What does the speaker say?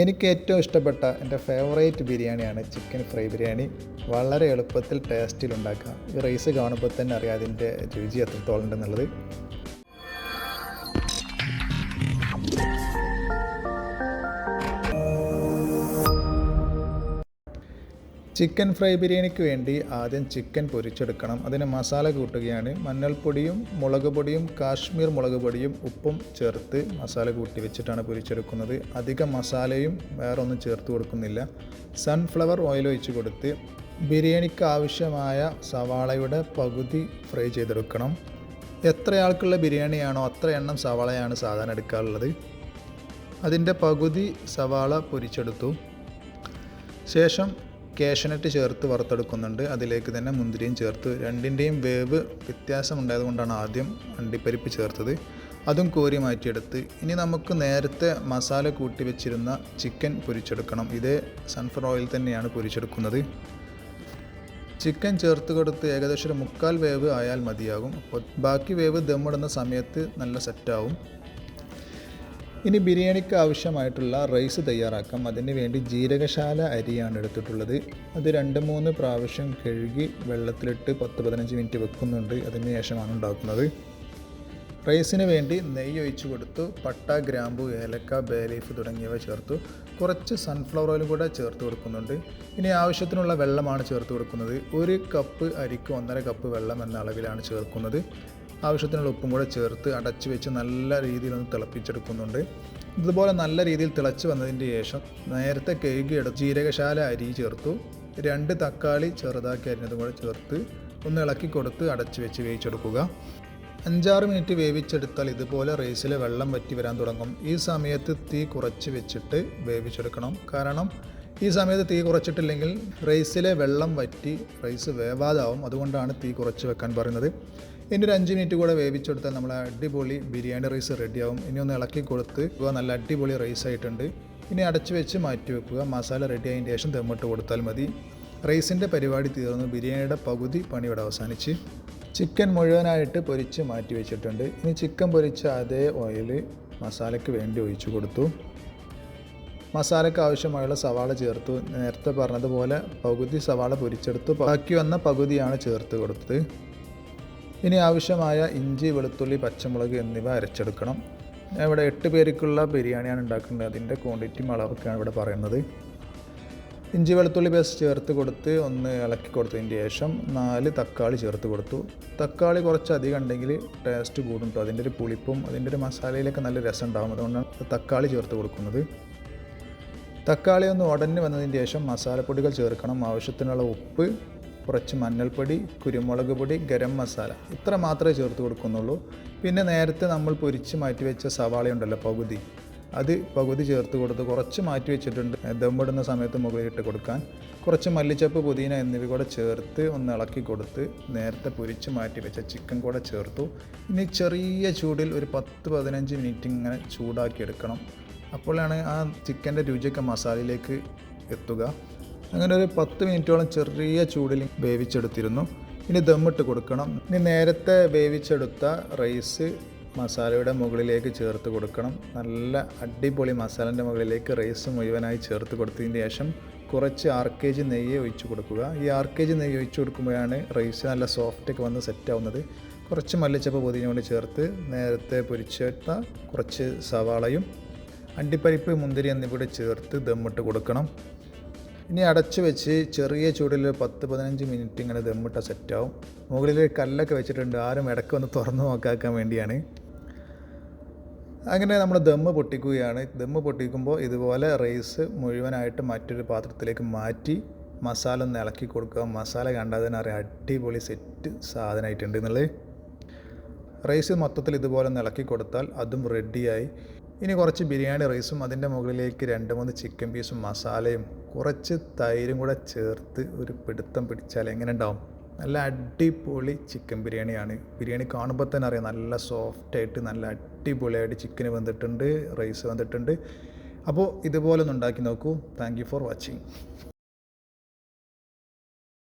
എനിക്ക് ഏറ്റവും ഇഷ്ടപ്പെട്ട എന്റെ ഫേവറേറ്റ് ബിരിയാണിയാണ് ചിക്കൻ ഫ്രൈ ബിരിയാണി. വളരെ എളുപ്പത്തിൽ ടേസ്റ്റിൽ ഉണ്ടാക്കാം. ഈ റൈസ് കാണുമ്പോൾ തന്നെ അറിയാം അതിന്റെ രുചി എത്രത്തോളം ഉണ്ടെന്നുള്ളത്. ചിക്കൻ ഫ്രൈ ബിരിയാണിക്ക് വേണ്ടി ആദ്യം ചിക്കൻ പൊരിച്ചെടുക്കണം. അതിന് മസാല കൂട്ടുകയാണ്. മഞ്ഞൾപ്പൊടിയും മുളക് പൊടിയും കാശ്മീർ മുളക് പൊടിയും ഉപ്പും ചേർത്ത് മസാല കൂട്ടി വെച്ചിട്ടാണ് പൊരിച്ചെടുക്കുന്നത്. അധികം മസാലയും വേറെ ഒന്നും ചേർത്ത് കൊടുക്കുന്നില്ല. സൺഫ്ലവർ ഓയിൽ ഒഴിച്ച് കൊടുത്ത് ബിരിയാണിക്ക് ആവശ്യമായ സവാളയുടെ പകുതി ഫ്രൈ ചെയ്തെടുക്കണം. എത്ര ആൾക്കുള്ള ബിരിയാണിയാണോ അത്ര എണ്ണം സവാളയാണ് സാധാരണ എടുക്കാറുള്ളത്. അതിന്റെ പകുതി സവാള പൊരിച്ചെടുത്തു. ശേഷം കാഷ്യനട്ട് ചേർത്ത് വറുത്തെടുക്കുന്നുണ്ട്. അതിലേക്ക് തന്നെ മുന്തിരിയും ചേർത്ത് രണ്ടിന്റെയും വേവ് വ്യത്യാസം ഉണ്ടായതുകൊണ്ടാണ് ആദ്യം അണ്ടിപ്പരിപ്പ് ചേർത്തത്. അതും കോരി മാറ്റിയെടുത്ത് ഇനി നമുക്ക് നേരത്തെ മസാല കൂട്ടി വെച്ചിരുന്ന ചിക്കൻ പൊരിച്ചെടുക്കണം. ഇതേ സൺഫ്ലവർ ഓയിൽ തന്നെയാണ് പൊരിച്ചെടുക്കുന്നത്. ചിക്കൻ ചേർത്ത് കൊടുത്ത് ഏകദേശം ഒരു മുക്കാൽ വേവ് ആയാൽ മതിയാകും. ബാക്കി വേവ് ദമ്മിടുന്ന സമയത്ത് നല്ല സെറ്റാവും ഇനി ബിരിയാണിക്ക് ആവശ്യമായിട്ടുള്ള റൈസ് തയ്യാറാക്കാം. അതിന് വേണ്ടി ജീരകശാല അരിയാണ് എടുത്തിട്ടുള്ളത്. അത് രണ്ട് മൂന്ന് പ്രാവശ്യം കഴുകി വെള്ളത്തിലിട്ട് പത്ത് പതിനഞ്ച് മിനിറ്റ് വെക്കുന്നുണ്ട്. അതിന് ശേഷമാണ് ഉണ്ടാക്കുന്നത്. റൈസിന് വേണ്ടി നെയ്യ് ഒഴിച്ചു കൊടുത്തു. പട്ട ഗ്രാമ്പു ഏലക്ക ബേലീഫ് തുടങ്ങിയവ ചേർത്തു. കുറച്ച് സൺഫ്ലവർ ഓയിലും കൂടെ ചേർത്ത് കൊടുക്കുന്നുണ്ട്. ഇനി ആവശ്യത്തിനുള്ള വെള്ളമാണ് ചേർത്ത് കൊടുക്കുന്നത്. ഒരു കപ്പ് അരിക്ക് ഒന്നര കപ്പ് വെള്ളം എന്ന അളവിലാണ് ചേർക്കുന്നത്. ആവശ്യത്തിനുള്ള ഉപ്പും കൂടെ ചേർത്ത് അടച്ചു വെച്ച് നല്ല രീതിയിൽ ഒന്ന് തിളപ്പിച്ചെടുക്കുന്നുണ്ട്. ഇതുപോലെ നല്ല രീതിയിൽ തിളച്ച് വന്നതിന് ശേഷം നേരത്തെ കഴുകിയെടുത്ത് ജീരകശാല അരി ചേർത്തു. രണ്ട് തക്കാളി ചെറുതാക്കി അരിഞ്ഞതും കൂടെ ചേർത്ത് ഒന്ന് ഇളക്കി കൊടുത്ത് അടച്ചു വെച്ച് വേവിച്ചെടുക്കുക. അഞ്ചാറ് മിനിറ്റ് വേവിച്ചെടുത്താൽ ഇതുപോലെ റൈസിൽ വെള്ളം വറ്റി വരാൻ തുടങ്ങും. ഈ സമയത്ത് തീ കുറച്ച് വെച്ചിട്ട് വേവിച്ചെടുക്കണം. കാരണം ഈ സമയത്ത് തീ കുറച്ചിട്ടില്ലെങ്കിൽ റൈസിലെ വെള്ളം വറ്റി റൈസ് വേവാതാവും. അതുകൊണ്ടാണ് തീ കുറച്ച് വെക്കാൻ പറയുന്നത്. ഇനി ഒരു അഞ്ച് മിനിറ്റ് കൂടെ വേവിച്ചെടുത്താൽ നമ്മൾ അടിപൊളി ബിരിയാണി റൈസ് റെഡിയാവും. ഇനി ഒന്ന് ഇളക്കി കൊടുത്ത് നല്ല അടിപൊളി റൈസ് ആയിട്ടുണ്ട്. ഇനി അടച്ച് വെച്ച് മാറ്റി വെക്കുക. മസാല റെഡി ആയതിന് ശേഷം ദമ്മിട്ട് കൊടുത്താൽ മതി. റൈസിന്റെ പരിപാടി തീർന്നു. ബിരിയാണിയുടെ പകുതി പണിയോടെ അവസാനിച്ച്. ചിക്കൻ മുഴുവനായിട്ട് പൊരിച്ച് മാറ്റി വെച്ചിട്ടുണ്ട്. ഇനി ചിക്കൻ പൊരിച്ച അതേ ഓയിൽ മസാലയ്ക്ക് വേണ്ടി ഒഴിച്ചു കൊടുത്തു. മസാലയ്ക്ക് ആവശ്യമായുള്ള സവാള ചേർത്തു. നേരത്തെ പറഞ്ഞതുപോലെ പകുതി സവാള പൊരിച്ചെടുത്തു. ബാക്കി വന്ന പകുതിയാണ് ചേർത്ത് കൊടുത്തത്. ഇനി ആവശ്യമായ ഇഞ്ചി വെളുത്തുള്ളി പച്ചമുളക് എന്നിവ അരച്ചെടുക്കണം. ഞാൻ ഇവിടെ എട്ട് പേർക്കുള്ള ബിരിയാണിയാണ് ഉണ്ടാക്കുന്നത്. അതിന്റെ ക്വാണ്ടിറ്റിയും അളവൊക്കെയാണ് ഇവിടെ പറയുന്നത്. ഇഞ്ചി വെളുത്തുള്ളി പേസ്റ്റ് ചേർത്ത് കൊടുത്ത് ഒന്ന് ഇളക്കി കൊടുത്തതിന് ശേഷം നാല് തക്കാളി ചേർത്ത് കൊടുത്തു. തക്കാളി കുറച്ച് അധികം ഉണ്ടെങ്കിൽ ടേസ്റ്റ് കൂടും കേട്ടോ അതിന്റെ ഒരു പുളിപ്പും അതിന്റെ ഒരു മസാലയിലൊക്കെ നല്ല രസം ഉണ്ടാകും അതുകൊണ്ടാണ് തക്കാളി ചേർത്ത് കൊടുക്കുന്നത്. തക്കാളി ഒന്ന് ഉടഞ്ഞ് വന്നതിന് ശേഷം മസാലപ്പൊടികൾ ചേർക്കണം. ആവശ്യത്തിനുള്ള ഉപ്പ് കുറച്ച് മഞ്ഞൾപ്പൊടി കുരുമുളക് പൊടി ഗരം മസാല. ഇത്ര മാത്രമേ ചേർത്ത് കൊടുക്കുന്നുള്ളൂ. പിന്നെ നേരത്തെ നമ്മൾ പൊരിച്ച് മാറ്റി വെച്ച സവാള ഉണ്ടല്ലോ പകുതി. അത് പകുതി ചേർത്ത് കൊടുത്ത് കുറച്ച് മാറ്റി വെച്ചിട്ടുണ്ട്. ദമ്മിടുന്ന സമയത്ത് മുകളിലിട്ട് കൊടുക്കാൻ. കുറച്ച് മല്ലിച്ചപ്പ് പുതിന എന്നിവ കൂടെ ചേർത്ത് ഒന്ന് ഇളക്കി കൊടുത്ത് നേരത്തെ പൊരിച്ച് മാറ്റി വെച്ച ചിക്കൻ കൂടെ ചേർത്തു. ഇനി ചെറിയ ചൂടിൽ ഒരു പത്ത് പതിനഞ്ച് മിനിറ്റ് ഇങ്ങനെ ചൂടാക്കി എടുക്കണം. അപ്പോഴാണ് ആ ചിക്കന്റെ രുചിയൊക്കെ മസാലയിലേക്ക് എത്തുക. അങ്ങനെ ഒരു പത്ത് മിനിറ്റോളം ചെറിയ ചൂടിൽ വേവിച്ചെടുത്തിരുന്നു. ഇനി ദമ്മിട്ട് കൊടുക്കണം. ഇനി നേരത്തെ വേവിച്ചെടുത്ത റൈസ് മസാലയുടെ മുകളിലേക്ക് ചേർത്ത് കൊടുക്കണം. നല്ല അടിപൊളി മസാലന്റെ മുകളിലേക്ക് റൈസ് മുഴുവനായി ചേർത്ത് കൊടുത്തതിന് ശേഷം കുറച്ച് ആർ കെ ജി നെയ്യ് ഒഴിച്ച് കൊടുക്കുക. ഈ ആർ കെ ജി നെയ്യ് ഒഴിച്ച് കൊടുക്കുമ്പോഴാണ് റൈസ് നല്ല സോഫ്റ്റൊക്കെ വന്ന് സെറ്റ് ആവുന്നത്. കുറച്ച് മല്ലിച്ചപ്പ് പൊതിഞ്ഞ കൊണ്ട് ചേർത്ത് നേരത്തെ പൊരിച്ചിട്ട കുറച്ച് സവാളയും അണ്ടിപ്പരിപ്പ് മുന്തിരി എന്നിവയുടെ ചേർത്ത് ദമ്മിട്ട് കൊടുക്കണം. ഇനി അടച്ചു വെച്ച് ചെറിയ ചൂടിൽ പത്ത് പതിനഞ്ച് മിനിറ്റ് ഇങ്ങനെ ദമ്മിട്ട സെറ്റാവും മുകളിൽ കല്ലൊക്കെ വെച്ചിട്ടുണ്ട്. ആരും ഇടയ്ക്ക് ഒന്ന് തുറന്നു നോക്കാക്കാൻ വേണ്ടിയാണ്. അങ്ങനെ നമ്മൾ ദമ്മ് പൊട്ടിക്കുകയാണ്. ദമ്മ് പൊട്ടിക്കുമ്പോൾ ഇതുപോലെ റൈസ് മുഴുവനായിട്ട് മറ്റൊരു പാത്രത്തിലേക്ക് മാറ്റി മസാല ഒന്ന് ഇളക്കി കൊടുക്കുക. മസാല കണ്ടാൽ തന്നെ അറിയാം അടിപൊളി സെറ്റ് സാധനമായിട്ടുണ്ട് എന്നുള്ളത്. റൈസ് മൊത്തത്തിൽ ഇതുപോലെ ഒന്ന് ഇളക്കി കൊടുത്താൽ അതും റെഡിയായി ഇനി കുറച്ച് ബിരിയാണി റൈസും അതിന്റെ മുകളിലേക്ക് രണ്ട് മൂന്ന് ചിക്കൻ പീസും മസാലയും കുറച്ച് തൈരും കൂടെ ചേർത്ത് ഒരു പിടുത്തം പിടിച്ചാൽ എങ്ങനെ ഉണ്ടാവും? നല്ല അടിപൊളി ചിക്കൻ ബിരിയാണിയാണ്. ബിരിയാണി കാണുമ്പോൾ തന്നെ അറിയാം നല്ല സോഫ്റ്റായിട്ട് നല്ല അടിപൊളിയായിട്ട് ചിക്കന് വന്നിട്ടുണ്ട് റൈസ് വന്നിട്ടുണ്ട് അപ്പോൾ ഇതുപോലെ ഒന്ന് ഉണ്ടാക്കി നോക്കൂ. Thank for watching